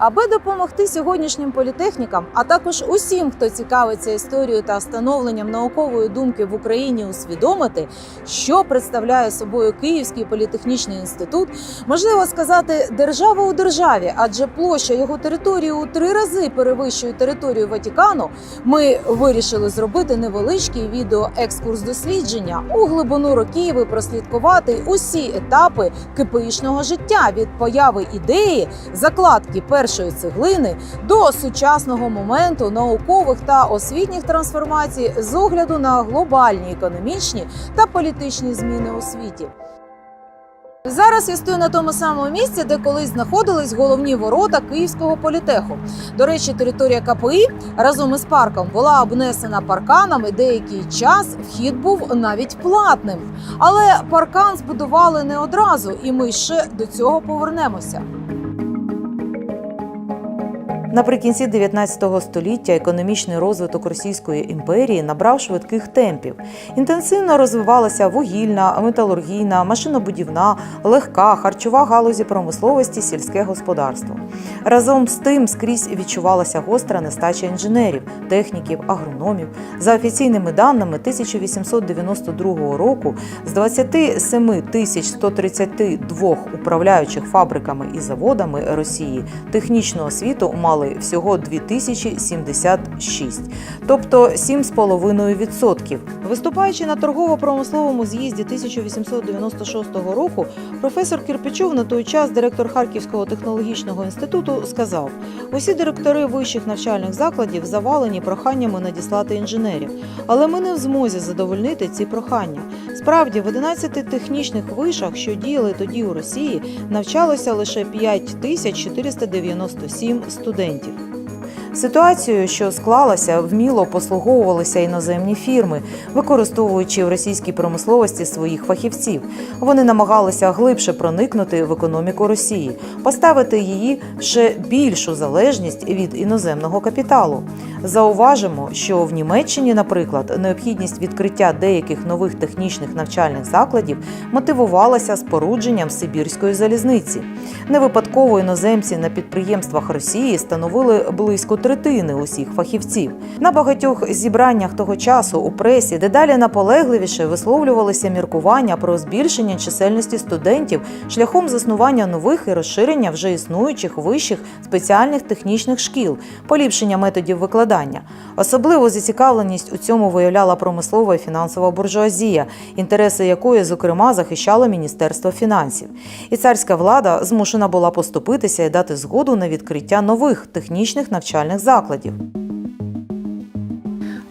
Аби допомогти сьогоднішнім політехнікам, а також усім, хто цікавиться історією та встановленням наукової думки в Україні, усвідомити, що представляє собою Київський політехнічний інститут, можливо сказати держава у державі, адже площа його території у три рази перевищує територію Ватікану. Ми вирішили зробити невеличкий відеоекскурс дослідження у глибину років і прослідкувати усі етапи КПІшного життя від появи ідеї, закладки першої цеглини до сучасного моменту наукових та освітніх трансформацій з огляду на глобальні економічні та політичні зміни у світі. Зараз я стою на тому самому місці, де колись знаходились головні ворота Київського політеху. До речі, територія КПІ разом із парком була обнесена парканами. Деякий час вхід був навіть платним. Але паркан збудували не одразу, і ми ще до цього повернемося. Наприкінці 19 століття економічний розвиток Російської імперії набрав швидких темпів. Інтенсивно розвивалася вугільна, металургійна, машинобудівна, легка, харчова галузі промисловості, сільське господарство. Разом з тим скрізь відчувалася гостра нестача інженерів, техніків, агрономів. За офіційними даними 1892 року з 27 тисяч 132 управляючих фабриками і заводами Росії технічну освіту мали всього 2076, тобто 7,5%. Виступаючи на торгово-промисловому з'їзді 1896 року, професор Кирпичов, на той час директор Харківського технологічного інституту, сказав: усі директори вищих навчальних закладів завалені проханнями надіслати інженерів, але ми не в змозі задовольнити ці прохання. Справді, в 11 технічних вишах, що діяли тоді у Росії, навчалося лише 5497 студентів. Ситуацією, що склалася, вміло послуговувалися іноземні фірми, використовуючи в російській промисловості своїх фахівців. Вони намагалися глибше проникнути в економіку Росії, поставити її ще більшу залежність від іноземного капіталу. Зауважимо, що в Німеччині, наприклад, необхідність відкриття деяких нових технічних навчальних закладів мотивувалася спорудженням Сибірської залізниці. Не випадково іноземці на підприємствах Росії становили близько третини усіх фахівців. На багатьох зібраннях того часу у пресі дедалі наполегливіше висловлювалися міркування про збільшення чисельності студентів шляхом заснування нових і розширення вже існуючих вищих спеціальних технічних шкіл, поліпшення методів викладання. Особливу зацікавленість у цьому виявляла промислова і фінансова буржуазія, інтереси якої, зокрема, захищало Міністерство фінансів. І царська влада змушена була поступитися і дати згоду на відкриття нових технічних навчальних закладів.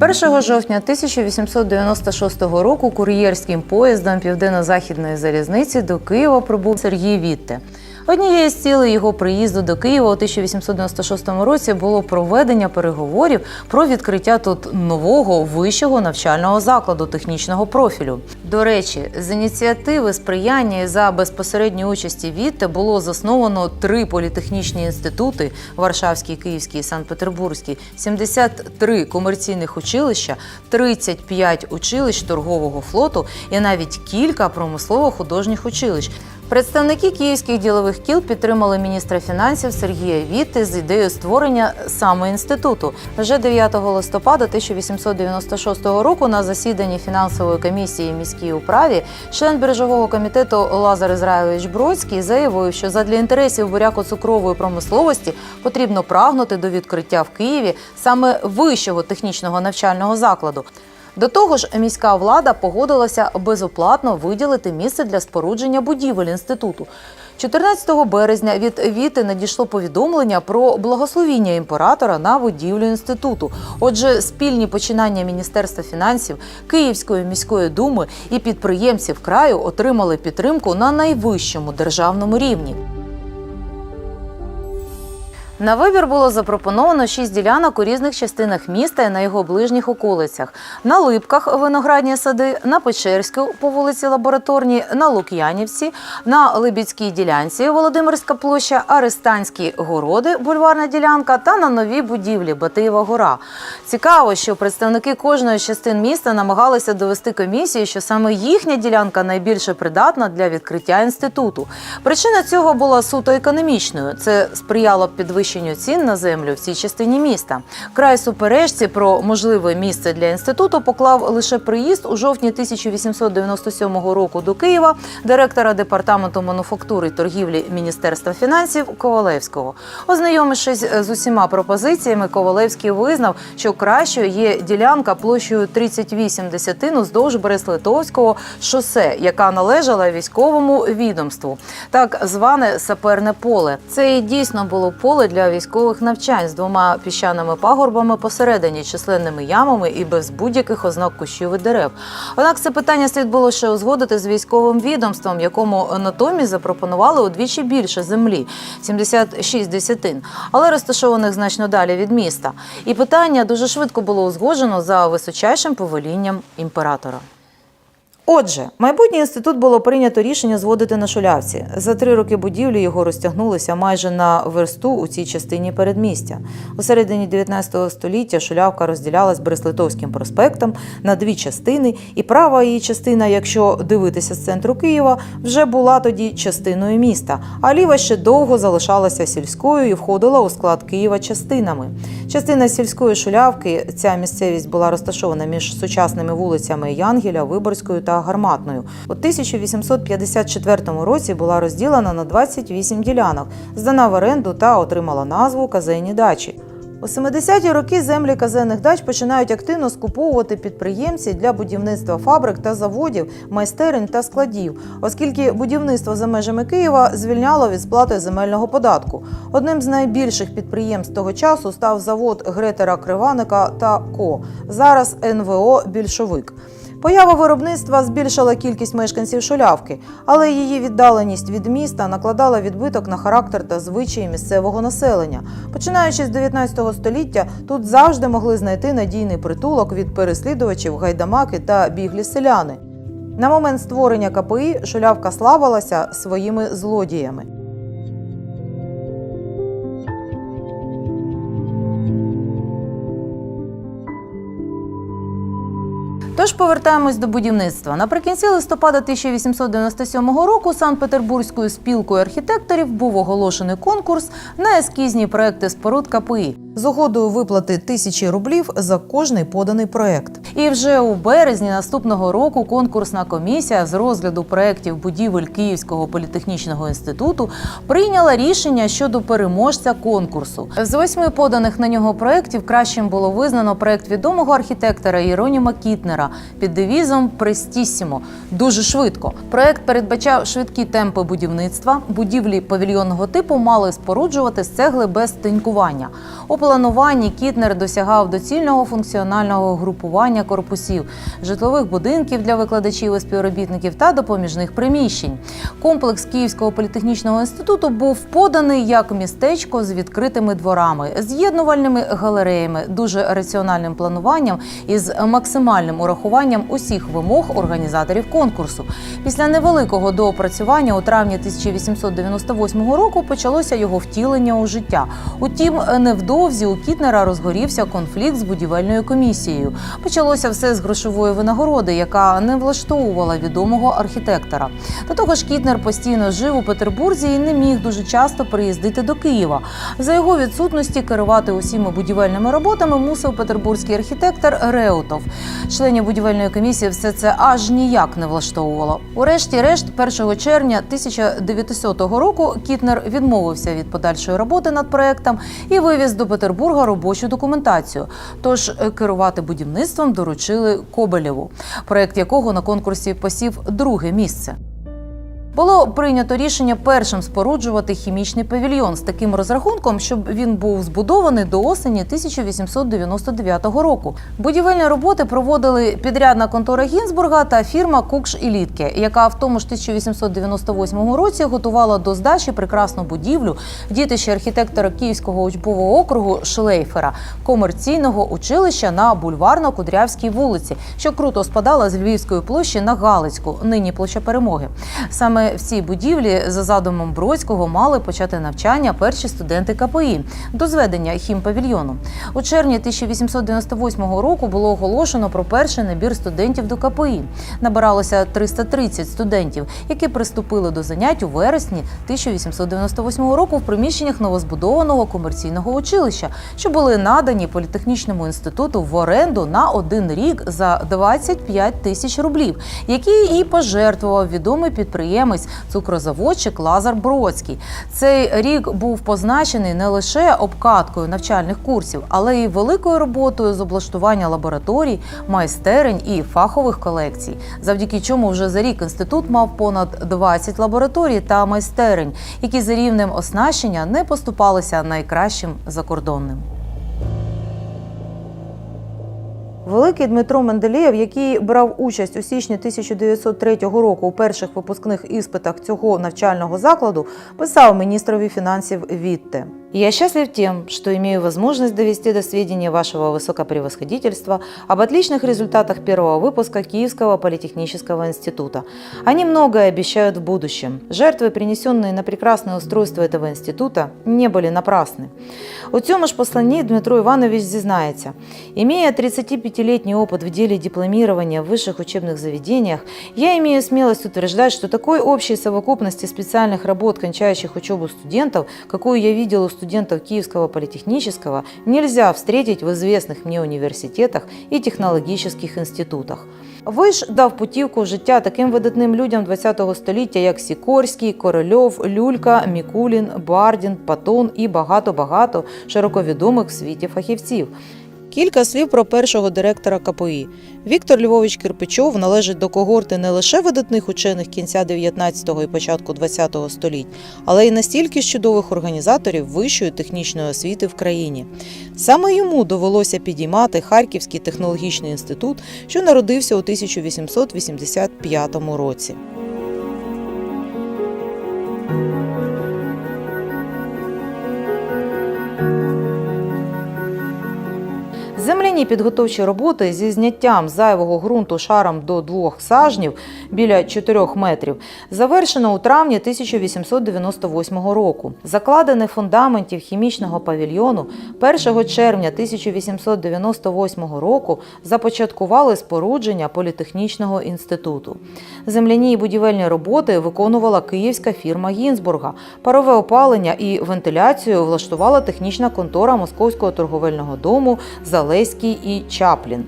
1 жовтня 1896 року кур'єрським поїздом Південно-Західної залізниці до Києва прибув Сергій Вітте. Однією з цілей його приїзду до Києва у 1896 році було проведення переговорів про відкриття тут нового вищого навчального закладу технічного профілю. До речі, з ініціативи сприяння і за безпосередньої участі Вітте було засновано три політехнічні інститути: Варшавський, Київський і Санкт-Петербурзький, 73 комерційних училища, 35 училищ торгового флоту і навіть кілька промислово-художніх училищ. Представники київських ділових кіл підтримали міністра фінансів Сергія Вітти з ідеєю створення саме інституту. Вже 9 листопада 1896 року на засіданні фінансової комісії міській управі член біржового комітету Лазар Ізраїлович Бродський заявив, що задля інтересів буряко-цукрової промисловості потрібно прагнути до відкриття в Києві саме вищого технічного навчального закладу. До того ж, міська влада погодилася безоплатно виділити місце для спорудження будівель інституту. 14 березня від Віти надійшло повідомлення про благословіння імператора на будівлю інституту. Отже, спільні починання Міністерства фінансів, Київської міської думи і підприємців краю отримали підтримку на найвищому державному рівні. На вибір було запропоновано шість ділянок у різних частинах міста і на його ближніх околицях: на Липках виноградні сади, на Печерську по вулиці Лабораторній, на Лук'янівці, на Либідській ділянці Володимирська площа, Арестанські городи, бульварна ділянка та на новій будівлі Батиєва гора. Цікаво, що представники кожної з частин міста намагалися довести комісії, що саме їхня ділянка найбільше придатна для відкриття інституту. Причина цього була суто економічною. Це сприяло підвищенню підвищенню цін на землю в цій частині міста. Край суперечці про можливе місце для інституту поклав лише приїзд у жовтні 1897 року до Києва директора департаменту мануфактури й торгівлі Міністерства фінансів Ковалевського. Ознайомившись з усіма пропозиціями, Ковалевський визнав, що кращою є ділянка площею 38 десятин уздовж Брест-Литовського шосе, яка належала військовому відомству, так зване саперне поле. Це і дійсно було поле для військових навчань з двома піщаними пагорбами посередині, численними ямами і без будь-яких ознак кущів і дерев. Однак це питання слід було ще узгодити з військовим відомством, якому натомість запропонували удвічі більше землі 76 десятин, але розташованих значно далі від міста. І питання дуже швидко було узгоджено за височайшим повелінням імператора. Отже, майбутній інститут було прийнято рішення зводити на шулявці. За три роки будівлі його розтягнулися майже на версту у цій частині передмістя. У середині 19 століття шулявка розділялась Брест-Литовським проспектом на дві частини, і права її частина, якщо дивитися з центру Києва, вже була тоді частиною міста, а ліва ще довго залишалася сільською і входила у склад Києва частинами. Частина сільської шулявки, ця місцевість була розташована між сучасними вулицями Янгеля, Виборською та Гарматною. У 1854 році була розділена на 28 ділянок, здана в оренду та отримала назву Казенні дачі. У 70-ті роки землі казенних дач починають активно скуповувати підприємці для будівництва фабрик та заводів, майстерень та складів, оскільки будівництво за межами Києва звільняло від сплати земельного податку. Одним з найбільших підприємств того часу став завод Гретера Криваника та Ко. Зараз НВО Більшовик. Поява виробництва збільшила кількість мешканців шулявки, але її віддаленість від міста накладала відбиток на характер та звичаї місцевого населення. Починаючи з 19 століття, тут завжди могли знайти надійний притулок від переслідувачів, гайдамаки та біглі селяни. На момент створення КПІ шулявка славилася своїми злодіями. Тож повертаємось до будівництва. Наприкінці листопада 1897 року Санкт-Петербурзькою спілкою архітекторів був оголошений конкурс на ескізні проекти споруд КПІ з угодою виплати тисячі рублів за кожний поданий проект. І вже у березні наступного року конкурсна комісія з розгляду проєктів будівель Київського політехнічного інституту прийняла рішення щодо переможця конкурсу. З восьми поданих на нього проєктів кращим було визнано проєкт відомого архітектора Єроніма Кітнера під девізом Престісімо дуже швидко. Проєкт передбачав швидкі темпи будівництва. Будівлі павільйонного типу мали споруджувати з цегли без тинькування. Плануванні Кітнер досягав доцільного функціонального групування корпусів, житлових будинків для викладачів і співробітників та допоміжних приміщень. Комплекс Київського політехнічного інституту був поданий як містечко з відкритими дворами, з'єднувальними галереями, дуже раціональним плануванням і з максимальним урахуванням усіх вимог організаторів конкурсу. Після невеликого доопрацювання у травні 1898 року почалося його втілення у життя. Утім, невдовзі у Кітнера розгорівся конфлікт з будівельною комісією. Почалося все з грошової винагороди, яка не влаштовувала відомого архітектора. До того ж, Кітнер постійно жив у Петербурзі і не міг дуже часто приїздити до Києва. За його відсутності керувати усіма будівельними роботами мусив петербурзький архітектор Реутов. Членів будівельної комісії все це аж ніяк не влаштовувало. Урешті-решт, 1 червня 1900 року Кітнер відмовився від подальшої роботи над проектом і вивіз до Петербурга робочу документацію. Тож е, керувати будівництвом доручили Кобелєву, проект якого на конкурсі посів друге місце. Було прийнято рішення першим споруджувати хімічний павільйон з таким розрахунком, щоб він був збудований до осені 1899 року. Будівельні роботи проводили підрядна контора Гінзбурга та фірма Кукш і Літке, яка в тому ж 1898 році готувала до здачі прекрасну будівлю дітище архітектора Київського учбового округу Шлейфера, комерційного училища на бульварно-Кудрявській вулиці, що круто спадала з Львівської площі на Галицьку, нині площа перемоги. Саме В цій будівлі за задумом Бродського мали почати навчання перші студенти КПІ до зведення хімпавільйону. У червні 1898 року було оголошено про перший набір студентів до КПІ. Набиралося 330 студентів, які приступили до занять у вересні 1898 року в приміщеннях новозбудованого комерційного училища, що були надані політехнічному інституту в оренду на один рік за 25 тисяч рублів, які і пожертвував відомий підприємець цукрозаводчик Лазар Бродський. Цей рік був позначений не лише обкаткою навчальних курсів, але й великою роботою з облаштування лабораторій, майстерень і фахових колекцій, завдяки чому вже за рік інститут мав понад 20 лабораторій та майстерень, які за рівнем оснащення не поступалися найкращим закордонним. Великий Дмитро Менделєєв, який брав участь у січні 1903 року у перших випускних іспитах цього навчального закладу, писав міністрові фінансів Вітте. Я счастлив тем, что имею возможность довести до сведения вашего высокопревосходительства об отличных результатах первого выпуска Киевского политехнического института. Они многое обещают в будущем. Жертвы, принесенные на прекрасное устройство этого института, не были напрасны. У цьому ж посланні Дмитро Иванович зізнається, имея 35-летний опыт в деле дипломирования в высших учебных заведениях, я имею смелость утверждать, что такой общей совокупности специальных работ, кончающих учебу студентов, какую я видел у студентов Киевского политехнического, нельзя встретить в известных мне университетах и інститутах. Виш дав путівку в життя таким видатним людям ХХ століття, як Сікорський, Корольов, Люлька, Мікулін, Бардін, Патон і багато-багато широковідомих в світі фахівців. Кілька слів про першого директора КПІ. Віктор Львович Кирпичов належить до когорти не лише видатних учених кінця 19-го і початку 20-го століть, але й настільки чудових організаторів вищої технічної освіти в країні. Саме йому довелося підіймати Харківський технологічний інститут, що народився у 1885 році. Mas Земляні підготовчі роботи зі зняттям зайвого ґрунту шаром до двох сажнів біля 4 метрів завершено у травні 1898 року. Закладених фундаментів хімічного павільйону 1 червня 1898 року започаткували спорудження політехнічного інституту. Земляні і будівельні роботи виконувала київська фірма Гінзбурга. Парове опалення і вентиляцію влаштувала технічна контора Московського торговельного дому Залеський і Чаплін.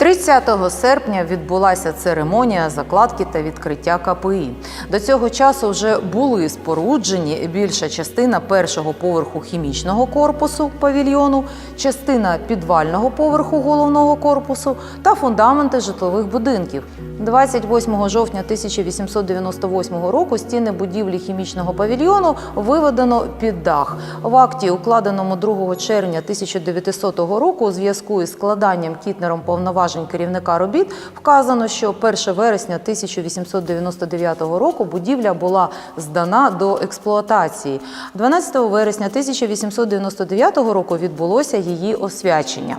30 серпня відбулася церемонія закладки та відкриття КПІ. До цього часу вже були споруджені більша частина першого поверху хімічного корпусу павільйону, частина підвального поверху головного корпусу та фундаменти житлових будинків. 28 жовтня 1898 року стіни будівлі хімічного павільйону виведено під дах. В акті, укладеному 2 червня 1900 року, у зв'язку із складанням Кітнером повноважень керівника робіт, вказано, що 1 вересня 1899 року будівля була здана до експлуатації. 12 вересня 1899 року відбулося її освячення.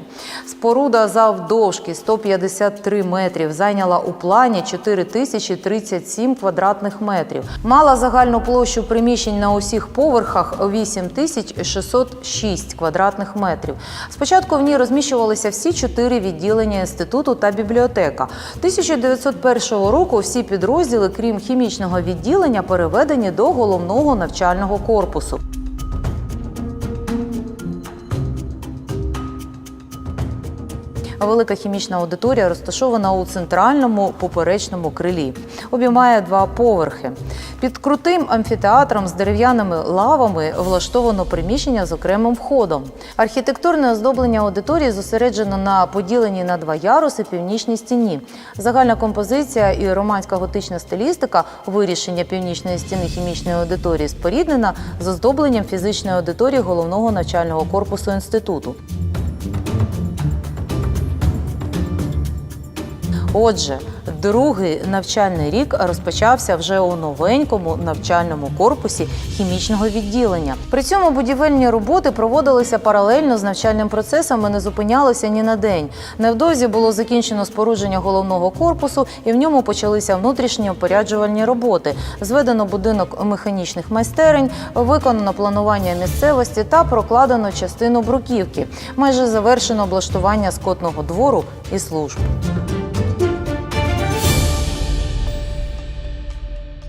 Споруда завдовжки 153 метрів зайняла у плані 4037 квадратних метрів. Мала загальну площу приміщень на усіх поверхах 8606 квадратних метрів. Спочатку в ній розміщувалися всі чотири відділення інституту та бібліотека. 1901 року всі підрозділи, крім хімічного відділення, переведені до головного навчального корпусу. Велика хімічна аудиторія розташована у центральному поперечному крилі. Обіймає два поверхи. Під крутим амфітеатром з дерев'яними лавами влаштовано приміщення з окремим входом. Архітектурне оздоблення аудиторії зосереджено на поділенні на два яруси північній стіні. Загальна композиція і романська готична стилістика вирішення північної стіни хімічної аудиторії споріднена з оздобленням фізичної аудиторії головного навчального корпусу інституту. Отже, другий навчальний рік розпочався вже у новенькому навчальному корпусі хімічного відділення. При цьому будівельні роботи проводилися паралельно з навчальним процесом і не зупинялися ні на день. Невдовзі було закінчено спорудження головного корпусу, і в ньому почалися внутрішні опоряджувальні роботи. Зведено будинок механічних майстерень, виконано планування місцевості та прокладено частину бруківки. Майже завершено облаштування скотного двору і служб.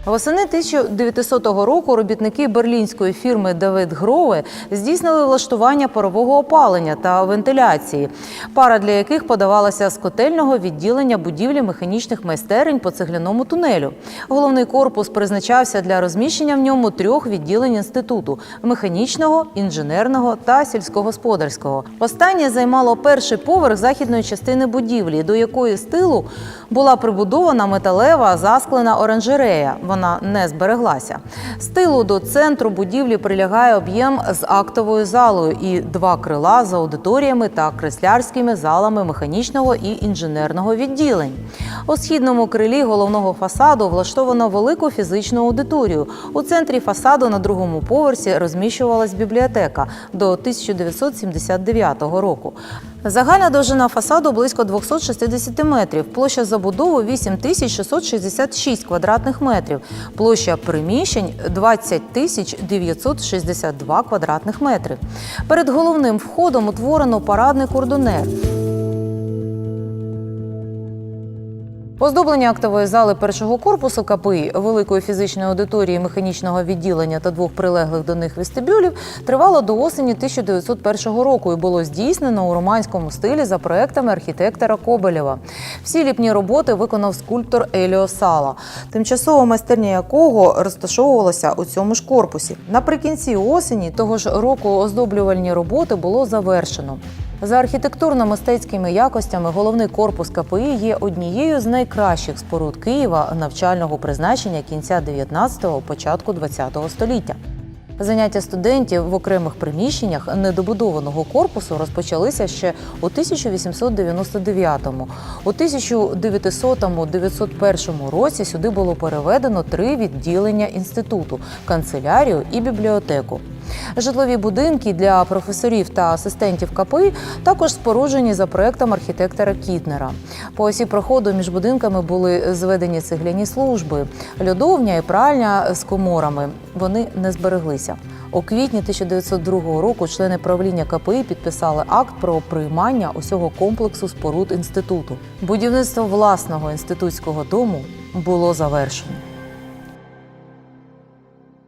Восени 1900 року робітники берлінської фірми Давид Гроуе здійснили влаштування парового опалення та вентиляції, пара для яких подавалася з котельного відділення будівлі механічних майстерень по цегляному тунелю. Головний корпус призначався для розміщення в ньому трьох відділень інституту механічного, інженерного та сільськогосподарського. Останнє займало перший поверх західної частини будівлі, до якої з тилу була прибудована металева засклена оранжерея. Вона не збереглася. З тилу до центру будівлі прилягає об'єм з актовою залою і два крила з аудиторіями та креслярськими залами механічного і інженерного відділень. У східному крилі головного фасаду влаштовано велику фізичну аудиторію. У центрі фасаду на другому поверсі розміщувалась бібліотека до 1979 року. Загальна довжина фасаду близько 260 метрів, площа забудови 8666 квадратних метрів, площа приміщень 20 тисяч 962 квадратних метрів. Перед головним входом утворено парадний кордонер. Оздоблення актової зали першого корпусу КПІ, великої фізичної аудиторії механічного відділення та двох прилеглих до них вестибюлів тривало до осені 1901 року і було здійснено у романському стилі за проектами архітектора Кобелєва. Всі ліпні роботи виконав скульптор Еліо Сала, тимчасова майстерня якого розташовувалася у цьому ж корпусі. Наприкінці осені того ж року оздоблювальні роботи було завершено. За архітектурно-мистецькими якостями головний корпус КПІ є однією з найкращих споруд Києва навчального призначення кінця 19-го, початку 20-го століття. Заняття студентів в окремих приміщеннях недобудованого корпусу розпочалися ще у 1899-му. У 1900-901 році сюди було переведено три відділення інституту канцелярію і бібліотеку. Житлові будинки для професорів та асистентів КПІ також споруджені за проектом архітектора Кітнера. По осі проходу між будинками були зведені цегляні служби, льодовня і пральня з коморами. Вони не збереглися. У квітні 1902 року члени правління КПІ підписали акт про приймання усього комплексу споруд інституту. Будівництво власного інститутського дому було завершено.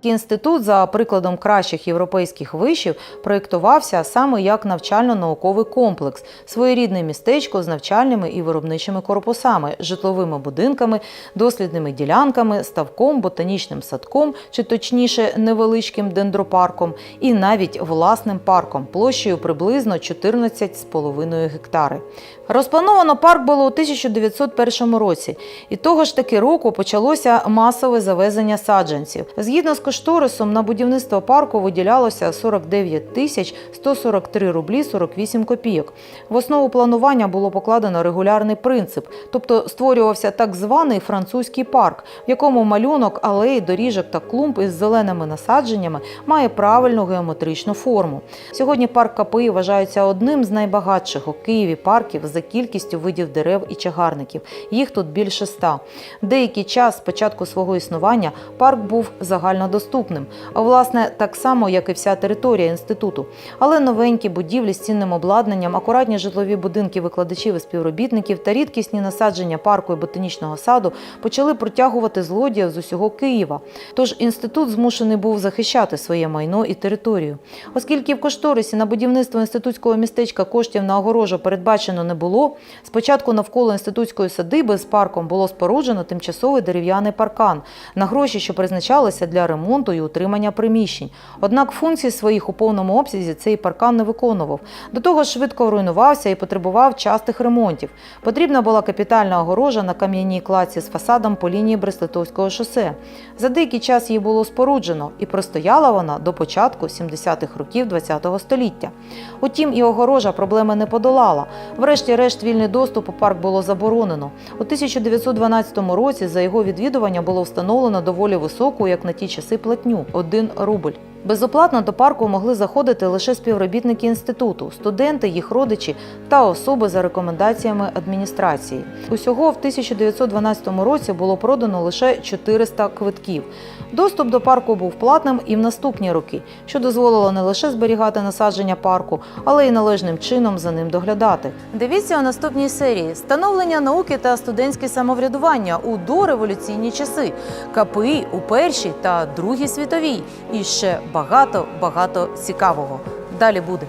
Інститут, за прикладом кращих європейських вишів, проєктувався саме як навчально-науковий комплекс, своєрідне містечко з навчальними і виробничими корпусами, житловими будинками, дослідними ділянками, ставком, ботанічним садком, чи точніше невеличким дендропарком, і навіть власним парком площею приблизно 14,5 гектари. Розплановано парк було у 1901 році, і того ж таки року почалося масове завезення саджанців. Згідно з кошторисом на будівництво парку виділялося 49 тисяч 143 рублі 48 копійок. В основу планування було покладено регулярний принцип, тобто створювався так званий французький парк, в якому малюнок, алеї, доріжок та клумб із зеленими насадженнями має правильну геометричну форму. Сьогодні парк КПІ вважається одним з найбагатших у Києві парків за кількістю видів дерев і чагарників. Їх тут більше ста. Деякий час з початку свого існування парк був загальнодоступним, а власне так само, як і вся територія інституту. Але новенькі будівлі з цінним обладнанням, акуратні житлові будинки викладачів і співробітників та рідкісні насадження парку і ботанічного саду почали притягувати злодіїв з усього Києва. Тож інститут змушений був захищати своє майно і територію. Оскільки в кошторисі на будівництво інститутського містечка коштів на огорожу передбачено не було, спочатку навколо інститутської садиби з парком було споруджено тимчасовий дерев'яний паркан на гроші, що призначалися для ремонту ремонту і утримання приміщень. Однак функції своїх у повному обсязі цей паркан не виконував. До того ж швидко руйнувався і потребував частих ремонтів. Потрібна була капітальна огорожа на кам'яній кладці з фасадом по лінії Брест-Литовського шосе. За деякий час її було споруджено, і простояла вона до початку 70-х років ХХ століття. Утім, і огорожа проблеми не подолала. Врешті-решт, вільний доступ у парк було заборонено. У 1912 році за його відвідування було встановлено доволі високу, як на ті часи, платню 1 рубль. Безоплатно до парку могли заходити лише співробітники інституту, студенти, їх родичі та особи за рекомендаціями адміністрації. Усього в 1912 році було продано лише 400 квитків. Доступ до парку був платним і в наступні роки, що дозволило не лише зберігати насадження парку, але й належним чином за ним доглядати. Дивіться у наступній серії: становлення науки та студентське самоврядування у дореволюційні часи, КПІ у першій та другій світовій. І ще багато багато цікавого. Далі буде.